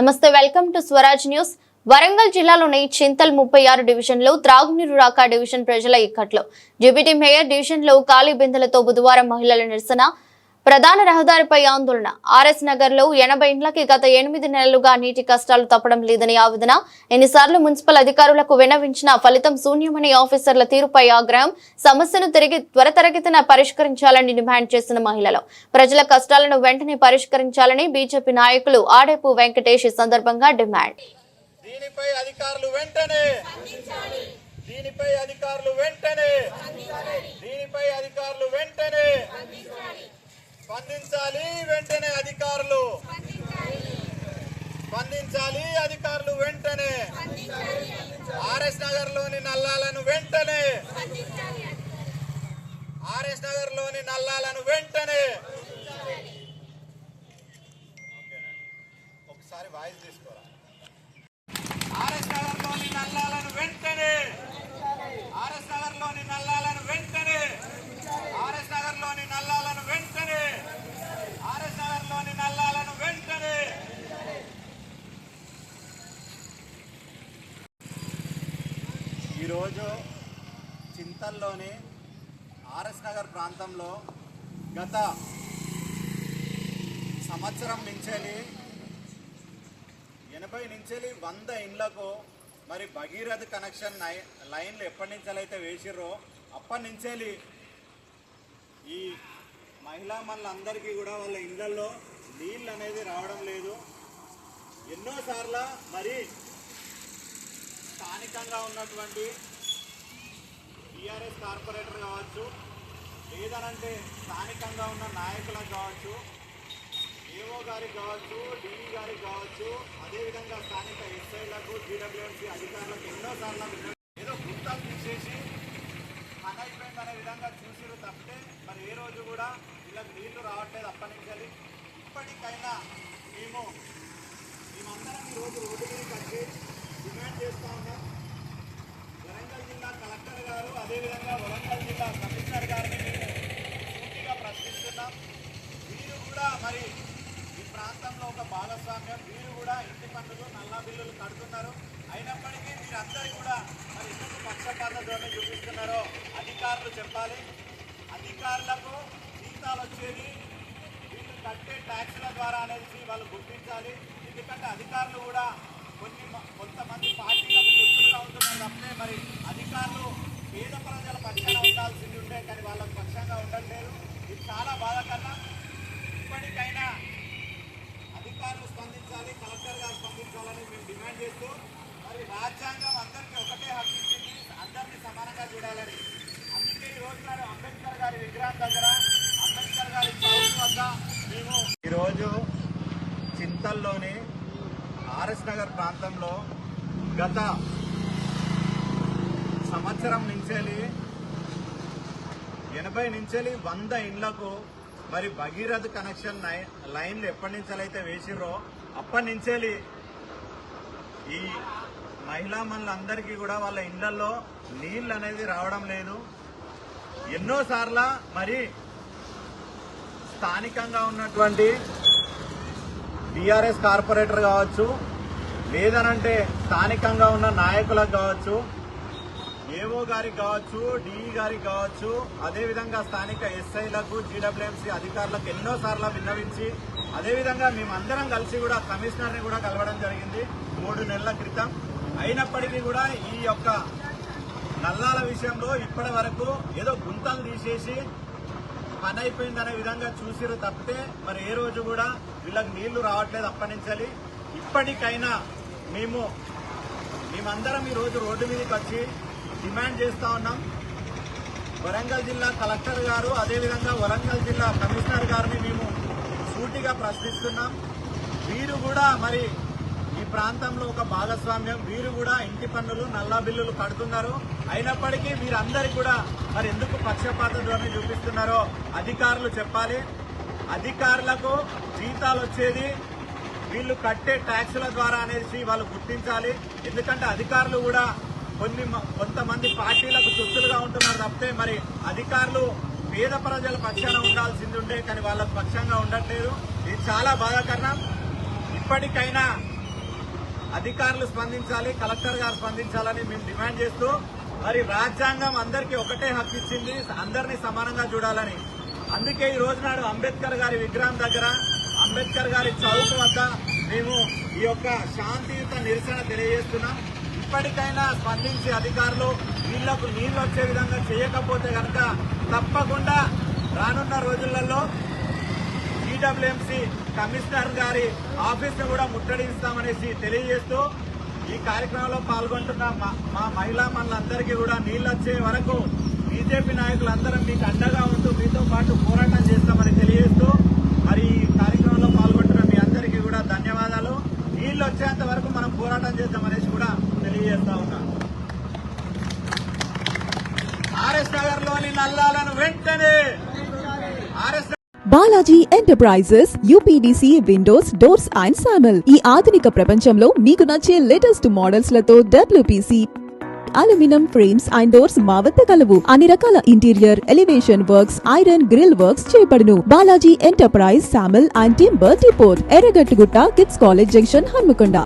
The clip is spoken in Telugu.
నమస్తే welcome to Swaraj news. Warangal జిల్లాలోని చింతల్ ముప్పై ఆరు డివిజన్లో త్రాగునీరు రాక డివిజన్ ప్రజల ఇక్కట్లో. డిప్యూటీ మేయర్ డివిజన్లో ఖాళీ బిందెలతో బుధవారం మహిళల నిరసన. ప్రధాన రహదారిపై ఆందోళన. ఆర్ఎస్ నగర్లో ఎనభై ఇండ్లకి గత ఎనిమిది నెలలుగా నీటి కష్టాలు తప్పడం లేదని ఆవేదన. ఎన్నిసార్లు మున్సిపల్ అధికారులకు వినవించినా ఫలితం శూన్యమని ఆఫీసర్ల తీరుపై ఆగ్రహం. సమస్యను తిరిగి త్వరతరగతిన పరిష్కరించాలని డిమాండ్ చేసిన మహిళలు. ప్రజల కష్టాలను వెంటనే పరిష్కరించాలని బీజేపీ నాయకులు ఆడేపు వెంకటేష్ సందర్భంగా డిమాండ్. దీనిపై అధికారులు వెంటనే దీనిపై అధికారులు వెంటనే దీనిపై అధికారులు వెంటనే స్పందించాలి వెంటనే అధికారులు స్పందించాలి అధికారులు వెంటనే ఆర్ఎస్ నగర్లోని నల్లాలను వెంటనే ఆర్ఎస్ నగర్లోని నల్లాలను వెంటనే ఒకసారి వాయిస్ తీసుకోరా ఆర్ఎస్ నగర్లోని నల్లాలను వెంటనే ఆర్ఎస్ నగర్లోని నల్లాలను వెంటనే ఆర్ఎస్ నగర్లోని నల్లాలను వెంటనే ఆర్ఎస్ నగర్లోని నల్లాలను వెంటనే ఈరోజు చింతల్లోని ఆర్ఎస్ నగర్ ప్రాంతంలో గత సంవత్సరం నుంచేలి ఎనభై నుంచి వంద ఇండ్లకు మరి భగీరథ కనెక్షన్ లైన్లు ఎప్పటి నుంచెలైతే వేసిర్రో అప్పటి నుంచేలి ఈ మహిళా మనులందరికీ కూడా వాళ్ళ ఇళ్ళలో నీళ్ళు అనేది రావడం లేదు. ఎన్నోసార్ల మరి స్థానికంగా ఉన్నటువంటి టీఆర్ఎస్ కార్పొరేటర్ కావచ్చు లేదనంటే స్థానికంగా ఉన్న నాయకులకు కావచ్చు ఏఓ గారికి కావచ్చు డిఈ గారికి కావచ్చు అదేవిధంగా స్థానిక ఎస్ఐలకు జీడబ్ల్యూఎంసీ అధికారులకు ఎన్నోసార్లు ఏదో గుర్తాలు తీసేసి పని అయిపోయిందనే విధంగా చూసిరు తప్పితే మరి ఏ రోజు కూడా వీళ్ళకి నీళ్ళు రావట్లేదు అప్పటి ఇప్పటికైనా మేము మేమందరం ఈరోజు రోజు రోడ్డు మీదకి వచ్చి డిమాండ్ చేస్తా ఉన్నాం వరంగల్ జిల్లా కలెక్టర్ గారు అదేవిధంగా వరంగల్ జిల్లా కమిషనర్ గారిని మేము పూర్తిగా ప్రశ్నిస్తున్నాం వీరు కూడా మరి ఈ ప్రాంతంలో ఒక భాగస్వామ్యం వీరు కూడా ఇంటి పన్నులు నల్ల బిల్లులు కడుతున్నారు. అయినప్పటికీ మీరందరూ కూడా మరి ఎందుకు పక్షపాత ధోరణి చూపిస్తున్నారో అధికారులు చెప్పాలి. అధికారులకు జీతాలు వచ్చేది వీళ్ళు కట్టే ట్యాక్సుల ద్వారా అనేది వాళ్ళు గుర్తించాలి. ఎందుకంటే అధికారులు కూడా కొన్ని కొంతమంది పార్టీలకు దుస్తులుగా ఉంటున్నారు తప్పే మరి అధికారులు పేద ప్రజల పక్షాన ఉండాల్సింది ఉండే కానీ వాళ్ళకి పక్షంగా ఉండట్లేదు. ఇది చాలా బాధాకరం. ఇప్పటికైనా అధికారులు స్పందించాలి కలెక్టర్ గారు స్పందించాలని మేము డిమాండ్ చేస్తూ మరి రాజ్యాంగం అందరికీ ఒకటే హక్కు ఇచ్చింది అందరినీ సమానంగా చూడాలని. అందుకే ఈరోజు నాడు అంబేద్కర్ గారి విగ్రహం దగ్గర అంబేద్కర్ గారి చౌక్ వద్ద మేము ఈరోజు చింతల్లోని ఆర్ఎస్ నగర్ ప్రాంతంలో గత సంవత్సరం నుంచేలి ఎనభై నుంచేలి వంద ఇండ్లకు మరి భగీరథ కనెక్షన్ లైన్లు ఎప్పటి నుంచి అయితే వేసిర్రో అప్పటి నుంచేలి ఈ మహిళా మనులందరికీ కూడా వాళ్ళ ఇళ్ళలో నీళ్ళు అనేది రావడం లేదు. ఎన్నోసార్ల మరి స్థానికంగా ఉన్నటువంటి టీఆర్ఎస్ కార్పొరేటర్ కావచ్చు లేదనంటే స్థానికంగా ఉన్న నాయకులకు కావచ్చు ఏఓ గారికి కావచ్చు డిఈ గారికి కావచ్చు అదేవిధంగా స్థానిక ఎస్ఐలకు జీడబ్ల్యూఎంసీ అధికారులకు ఎన్నోసార్లు విన్నవించి అదేవిధంగా మేమందరం కలిసి కూడా కమిషనర్ని కూడా కలవడం జరిగింది మూడు నెలల క్రితం. అయినప్పటికీ కూడా ఈ యొక్క నల్లాల విషయంలో ఇప్పటి వరకు ఏదో గుంతలు తీసేసి పని అయిపోయిందనే విధంగా చూసిరు తప్పితే మరి ఏ రోజు కూడా వీళ్ళకి నీళ్ళు రావట్లేదు అప్పనించాలి ఇప్పటికైనా మేము మేమందరం ఈ రోజు రోడ్డు మీదకి వచ్చి డిమాండ్ చేస్తా ఉన్నాం. వరంగల్ జిల్లా కలెక్టర్ గారు అదేవిధంగా వరంగల్ జిల్లా కమిషనర్ గారిని మేము సూటిగా ప్రశ్నిస్తున్నాం. వీరు కూడా మరి ఈ ప్రాంతంలో ఒక భాగస్వామ్యం. వీరు కూడా ఇంటి పన్నులు నల్లా బిల్లులు కడుతున్నారు. అయినప్పటికీ వీరందరికీ కూడా మరి ఎందుకు పక్షపాత ధోరణి చూపిస్తున్నారో అధికారులు చెప్పాలి. అధికారులకు జీతాలు వచ్చేది వీళ్ళు కట్టే ట్యాక్సుల ద్వారా అనేసి వాళ్ళు గుర్తించాలి. ఎందుకంటే అధికారులు కూడా కొన్ని మ- కొంతమంది పార్టీలకు దుస్తులుగా ఉంటున్నారు తప్పితే మరి అధికారులు పేద ప్రజల పక్షాన ఉండాల్సింది ఉండే కానీ వాళ్ళ పక్షంగా ఉండట్లేదు. ఇది చాలా బాధాకరణం ఇప్పటికైనా అధికారులు స్పందించాలి కలెక్టర్ గారు స్పందించాలని మేము డిమాండ్ చేస్తూ మరి రాజ్యాంగం అందరికీ ఒకటే హక్కు ఇచ్చింది అందరినీ సమానంగా చూడాలని. అందుకే ఈ రోజు నాడు అంబేద్కర్ గారి విగ్రహం దగ్గర అంబేద్కర్ గారి చౌక్ వద్ద మేము ఈ యొక్క శాంతియుత నిరసన తెలియజేస్తున్నాం. ఇప్పటికైనా స్పందించి అధికారులు నీళ్ళకు నీళ్ళు వచ్చే విధంగా చేయకపోతే కనుక తప్పకుండా రానున్న రోజులలో ఈడబ్ల్యూఎంసీ కమిషనర్ గారి ఆఫీస్ను కూడా ముట్టడిస్తామనేసి తెలియజేస్తూ ఈ కార్యక్రమంలో పాల్గొంటున్న మా- మా మహిళా మనులందరికీ కూడా నీళ్ళు వచ్చే వరకు బీజేపీ నాయకులందరం మీకు అండగా ఉంటూ మీతో పాటు పోరాటం చేస్తామని తెలియజేస్తూ మరి ఈ కార్యక్రమంలో పాల్గొంటున్న మీ అందరికీ కూడా ధన్యవాదాలు నీళ్ళు వచ్చేంత వరకు మనం పోరాటం చేద్దామనేసి కూడా తెలియజేస్తా ఉన్నాం ఆర్ఎస్ నగర్లోని నల్లాలను వెంటనే R S Balaji enterprises U P D C windows doors and Samal. ఈ ఆధునిక ప్రపంచంలో మీకు నచ్చే latest మోడల్స్లతో W P C aluminium frames and doors మా వద్ద కలవు. అన్ని రకాల interior elevation works iron grill works చేపడును Balaji enterprise Samal and timber depot Erragattugutta kids college junction Hanmakonda.